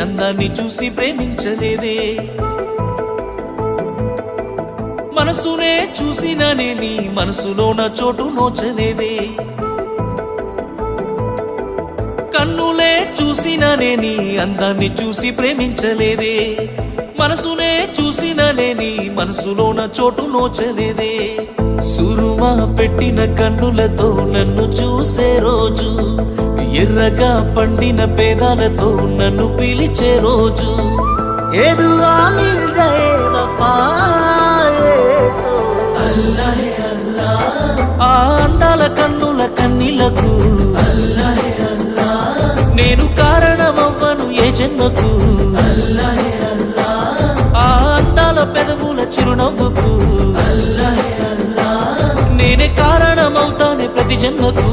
అందాన్ని చూసి ప్రేమించలేదే. మనసునే చూసిననే నీ మనసులోన చోటు నోచలేదే. కన్నులే చూసినా నీ అందాన్ని చూసి ప్రేమించలేదే. మనసునే చూసిననే మనసులో మనసులోన చోటు నోచలేదే. సురుమా పెట్టిన కన్నులతో నన్ను చూసే రోజు ఎర్రగా పండిన పేదాలతో నన్ను పిలిచే రోజు. ఎదువా మిల్ జయే వఫాయే తో ఆ అందాల కన్నుల కన్నీలకు నేను కారణమవ్వను ఏ జన్మకు. ఆ అందాల పెదవుల చిరునవ్వుకు. నేనే కారణమవుతానే ప్రతి జన్మకు.